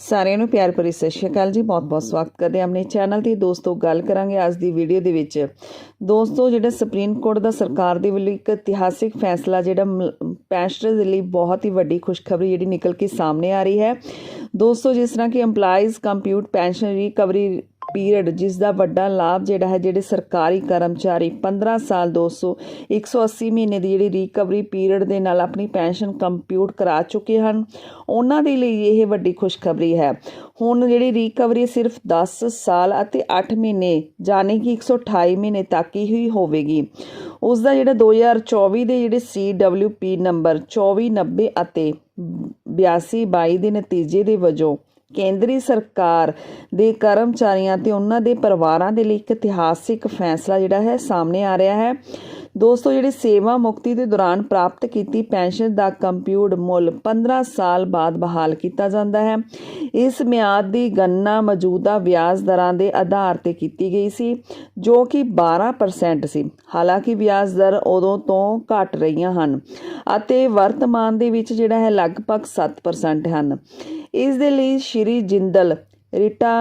ਸਾਰਿਆਂ ਨੂੰ ਪਿਆਰ ਭਰੀ ਸਤਿ ਸ਼੍ਰੀ ਅਕਾਲ ਜੀ। ਬਹੁਤ-ਬਹੁਤ ਸਵਾਗਤ ਕਰਦੇ ਹਾਂ ਆਪਣੇ ਚੈਨਲ ਤੇ। ਦੋਸਤੋ, ਗੱਲ ਕਰਾਂਗੇ ਅੱਜ ਦੀ ਵੀਡੀਓ ਦੇ ਵਿੱਚ। ਦੋਸਤੋ, ਜਿਹੜਾ ਸੁਪਰੀਮ ਕੋਰਟ ਦਾ ਸਰਕਾਰ ਦੇ ਵੱਲੋਂ ਇੱਕ ਇਤਿਹਾਸਿਕ ਫੈਸਲਾ, ਜਿਹੜਾ ਪੈਨਸ਼ਨਰ ਦੇ ਲਈ ਬਹੁਤ ਹੀ ਵੱਡੀ ਖੁਸ਼ਖਬਰੀ ਜਿਹੜੀ ਨਿਕਲ ਕੇ ਸਾਹਮਣੇ ਆ ਰਹੀ ਹੈ। ਦੋਸਤੋ, ਜਿਸ ਤਰ੍ਹਾਂ ਕਿ EMPLOYEES compute pension recovery period, ਜਿਸ ਦਾ ਵੱਡਾ ਲਾਭ ਜਿਹੜਾ ਹੈ, ਜਿਹੜੇ ਸਰਕਾਰੀ ਕਰਮਚਾਰੀ 15 ਸਾਲ 200 180 ਮਹੀਨੇ ਦੀ ਜਿਹੜੀ ਰਿਕਵਰੀ ਪੀਰੀਅਡ ਦੇ ਨਾਲ ਆਪਣੀ ਪੈਨਸ਼ਨ ਕੰਪਿਊਟ ਕਰਾ ਚੁੱਕੇ ਹਨ। ਉਹਨਾਂ ਦੇ ਲਈ ਇਹ ਵੱਡੀ ਖੁਸ਼ਖਬਰੀ ਹੈ। ਹੁਣ ਜਿਹੜੀ ਰਿਕਵਰੀ ਸਿਰਫ 10 ਸਾਲ ਅਤੇ 8 ਮਹੀਨੇ ਯਾਨੀ ਕਿ 128 ਮਹੀਨੇ ਤੱਕ ਹੀ ਹੋਵੇਗੀ। ਉਸ ਦਾ ਜਿਹੜਾ 2024 ਦੇ ਜਿਹੜੇ CWP ਨੰਬਰ 2490 ਅਤੇ 8222 ਦੇ ਨਤੀਜੇ ਦੇ ਵਜੋਂ ਕੇਂਦਰੀ ਸਰਕਾਰ ਦੇ ਕਰਮਚਾਰੀਆਂ ਤੇ ਉਹਨਾਂ ਦੇ ਪਰਿਵਾਰਾਂ ਦੇ ਲਈ ਇੱਕ ਇਤਿਹਾਸਿਕ ਫੈਸਲਾ ਜਿਹੜਾ ਹੈ ਸਾਹਮਣੇ ਆ ਰਿਹਾ ਹੈ। ਦੋਸਤੋ, ਜਿਹੜੀ ਸੇਵਾ ਮੁਕਤੀ ਦੇ ਦੌਰਾਨ ਪ੍ਰਾਪਤ ਕੀਤੀ ਪੈਨਸ਼ਨ ਦਾ ਕੰਪਿਊਟ ਮੁੱਲ 15 ਸਾਲ ਬਾਅਦ ਬਹਾਲ ਕੀਤਾ ਜਾਂਦਾ ਹੈ। ਇਸ ਮਿਆਦ ਦੀ ਗਣਨਾ ਮੌਜੂਦਾ ਵਿਆਜ ਦਰਾਂ ਦੇ ਆਧਾਰ ਤੇ ਕੀਤੀ ਗਈ ਸੀ, ਜੋ ਕਿ 12% ਸੀ। ਹਾਲਾਂਕਿ, ਵਿਆਜ ਦਰ ਉਦੋਂ ਤੋਂ ਘਟ ਰਹੀਆਂ ਹਨ ਅਤੇ ਵਰਤਮਾਨ ਦੇ ਵਿੱਚ ਜਿਹੜਾ ਹੈ ਲਗਭਗ 7% ਹਨ। ਇਸ ਦੇ ਲਈ ਸ਼੍ਰੀ ਜਿੰਦਲ ਰੀਟਾ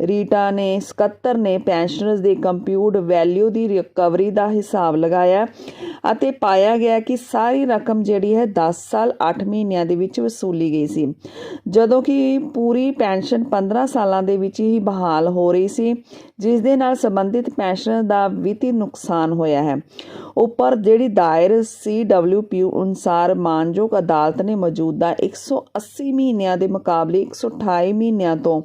ਰੀਟਾ ਨੇ ਸਕੱਤਰ ਨੇ ਪੈਨਸ਼ਨਰਸ ਦੇ ਕੰਪਿਊਟ ਵੈਲਿਊ ਦੀ ਰਿਕਵਰੀ ਦਾ ਹਿਸਾਬ ਲਗਾਇਆ ਅਤੇ ਪਾਇਆ ਗਿਆ ਕਿ ਸਾਰੀ ਰਕਮ ਜਿਹੜੀ ਹੈ 10 ਸਾਲ 8 ਮਹੀਨਿਆਂ ਦੇ ਵਿੱਚ ਵਸੂਲੀ ਗਈ ਸੀ। ਜਦੋਂ ਕਿ ਪੂਰੀ ਪੈਨਸ਼ਨ 15 ਸਾਲਾਂ ਦੇ ਵਿੱਚ ਹੀ ਬਹਾਲ ਹੋ ਰਹੀ ਸੀ, ਜਿਸ ਦੇ ਨਾਲ ਸੰਬੰਧਿਤ ਪੈਨਸ਼ਨਰ ਦਾ ਵਿੱਤੀ ਨੁਕਸਾਨ ਹੋਇਆ ਹੈ। ਉੱਪਰ ਜਿਹੜੀ ਦਾਇਰ CWP ਅਨੁਸਾਰ ਮਾਨਯੋਗ ਅਦਾਲਤ ਨੇ ਮੌਜੂਦਾ 180 ਮਹੀਨਿਆਂ ਦੇ ਮੁਕਾਬਲੇ 128 ਮਹੀਨਿਆਂ ਤੋਂ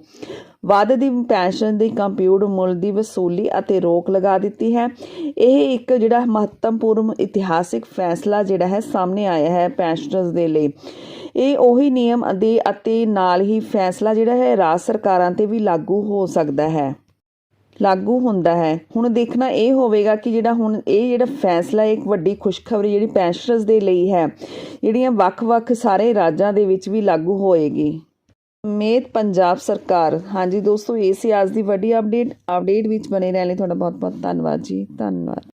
ਵੱਧ ਦੀ ਪੈਨਸ਼ਨ ਦੀ ਕੰਪਿਊਟ ਮੁੱਲ ਦੀ ਵਸੂਲੀ ਅਤੇ ਰੋਕ ਲਗਾ ਦਿੱਤੀ ਹੈ। ਇਹ ਇੱਕ ਜਿਹੜਾ ਮਹੱਤਵਪੂਰਨ ਇਤਿਹਾਸਿਕ ਫੈਸਲਾ ਜਿਹੜਾ ਹੈ ਸਾਹਮਣੇ ਆਇਆ ਹੈ ਪੈਨਸ਼ਨਰਸ ਦੇ ਲਈ। ਇਹ ਉਹੀ ਨਿਯਮ ਅਤੇ ਅਤੇ ਨਾਲ ਹੀ ਫੈਸਲਾ ਜਿਹੜਾ ਹੈ ਰਾਜ ਸਰਕਾਰਾਂ ਤੇ ਵੀ ਲਾਗੂ ਹੋ ਸਕਦਾ ਹੈ। ਲਾਗੂ ਹੁੰਦਾ ਹੈ। ਹੁਣ ਦੇਖਣਾ ਇਹ ਹੋਵੇਗਾ ਕਿ ਜਿਹੜਾ ਹੁਣ ਇਹ ਜਿਹੜਾ ਫੈਸਲਾ ਇੱਕ ਵੱਡੀ ਖੁਸ਼ਖਬਰੀ ਜਿਹੜੀ ਪੈਨਸ਼ਨਰਸ ਦੇ ਲਈ ਹੈ, ਜਿਹੜੀਆਂ ਵੱਖ-ਵੱਖ ਸਾਰੇ ਰਾਜਾਂ ਦੇ ਵਿੱਚ ਵੀ ਲਾਗੂ ਹੋਏਗੀ। ਉਮੀਦ ਪੰਜਾਬ ਸਰਕਾਰ। ਹਾਂਜੀ ਦੋਸਤੋ, ਇਹ ਸੀ ਅੱਜ ਦੀ ਵੱਡੀ ਅਪਡੇਟ ਅਪਡੇਟ ਵਿੱਚ ਬਣੇ ਰਹਿਣ ਲਈ ਤੁਹਾਡਾ ਬਹੁਤ ਬਹੁਤ ਧੰਨਵਾਦ ਜੀ। ਧੰਨਵਾਦ।